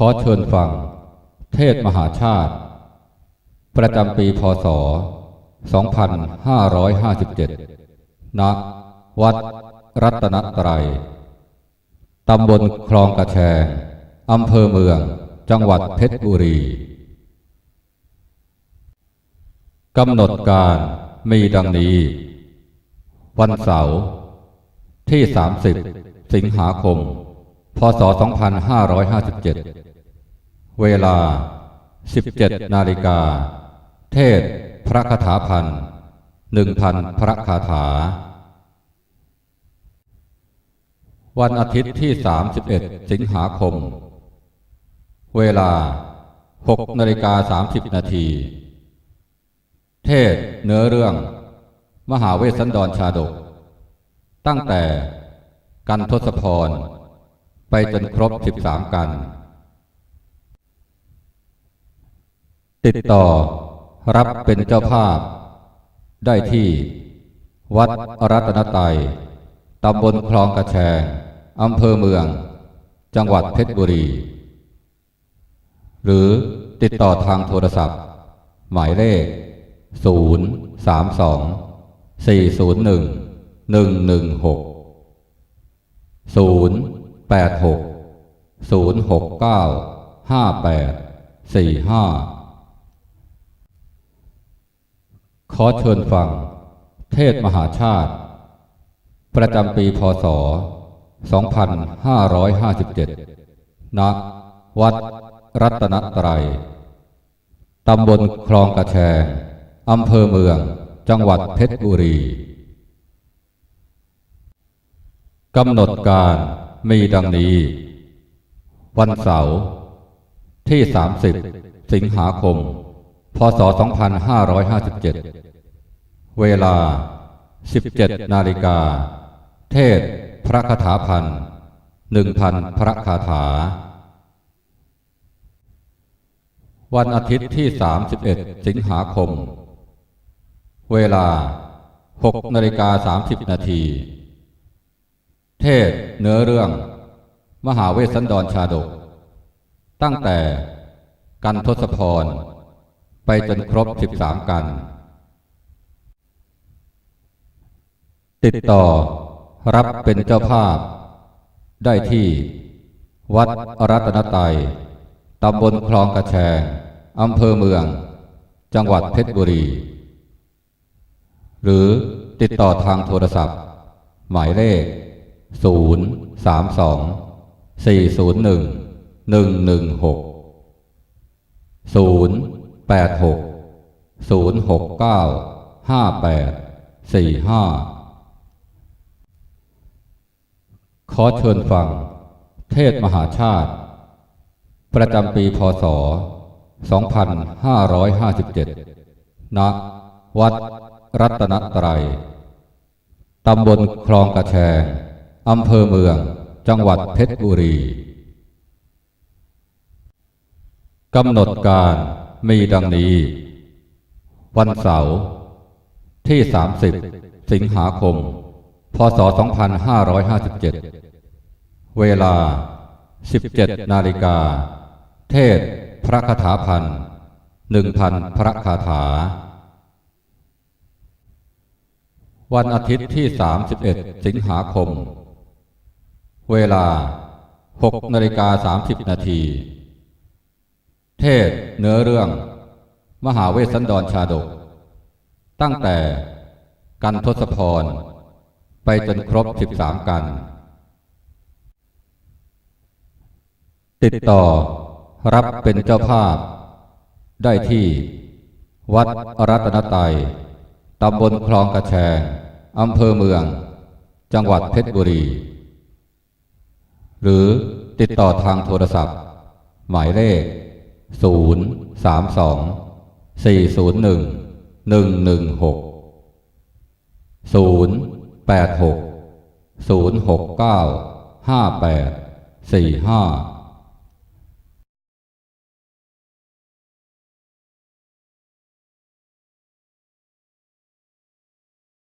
ขอเชิญฟัง เทศมหาชาติ ประจำปีพศ 2557 ณ วัดรัตนตรัย ตำบลคลองกระแชง อำเภอเมือง จังหวัดเพชรบุรี กำหนดการมีดังนี้ วันเสาร์ที่ 30 สิงหาคม พศ 2557 เวลา 17 นาฬิกา เทศพระคาถาพันหนึ่งพันพระคาถา วันอาทิตย์ที่ 31 สิงหาคม เวลา 6 นาฬิกา 30 นาที เทศเนื้อเรื่อง มหาเวสสันดรชาดก ตั้งแต่กันทศพร ไปจนครบ 13 กัน ติดต่อรับเป็นเจ้าภาพ ได้ที่ วัดรัตนไตยตำบลคลองกระแชงอำเภอเมือง จังหวัดเพชรบุรี หรือติดต่อทางโทรศัพท์ หมายเลข 0 3 2 4 0 1 1 1 6 0 8 6 0 6 9 5 8 4 5 ขอเชิญฟัง เทศมหาชาติ ประจำปีพศ 2557 ณ วัดรัตนตรัย ตำบลคลองกระแชง อำเภอเมือง จังหวัดเพชรบุรี กำหนดการมีดังนี้ วันเสาร์ที่ 30 สิงหาคม พศ 2557 เวลา 17 นาฬิกา เทศพระคาถาพันหนึ่งพันพระคาถา วันอาทิตย์ที่ 31 สิงหาคม เวลา 6 นาฬิกา 30 นาที เทศเนื้อเรื่อง มหาเวสสันดรชาดก ตั้งแต่กันทศพร ไปจนครบ 13 กัน ติดต่อรับเป็นเจ้าภาพ ได้ที่ วัดรัตนไตยตำบลคลองกระแชงอำเภอเมือง จังหวัดเพชรบุรี หรือติดต่อทางโทรศัพท์ หมายเลข 0 3 2 4 0 1 1 1 6 0 8 6 0 6 9 5 8 4 5ขอเชิญฟัง เทศมหาชาติ ประจำปีพศ 2557 ณ วัดรัตนตรัย ตำบลคลองกระแชง อำเภอเมือง จังหวัดเพชรบุรี กำหนดการ มีดังนี้ วันเสาร์ที่ 30 สิงหาคม พศ 2557 เวลา 17 นาฬิกา เทศพระคาถาพันหนึ่งพันพระคาถา วันอาทิตย์ที่ 31 สิงหาคม เวลา 6 นาฬิกา 30 นาที เทศเนื้อเรื่อง มหาเวสสันดรชาดก ตั้งแต่กันทศพร ไปจนครบ13กัน ติดต่อรับเป็นเจ้าภาพ ได้ที่ วัดรัตนไตยตำบลคลองกระแชงอำเภอเมือง จังหวัดเพชรบุรี หรือติดต่อทางโทรศัพท์ หมายเลข 0 3 2 4 0 1 1 1 6 0 8 6 0 6 9 5 8 4 5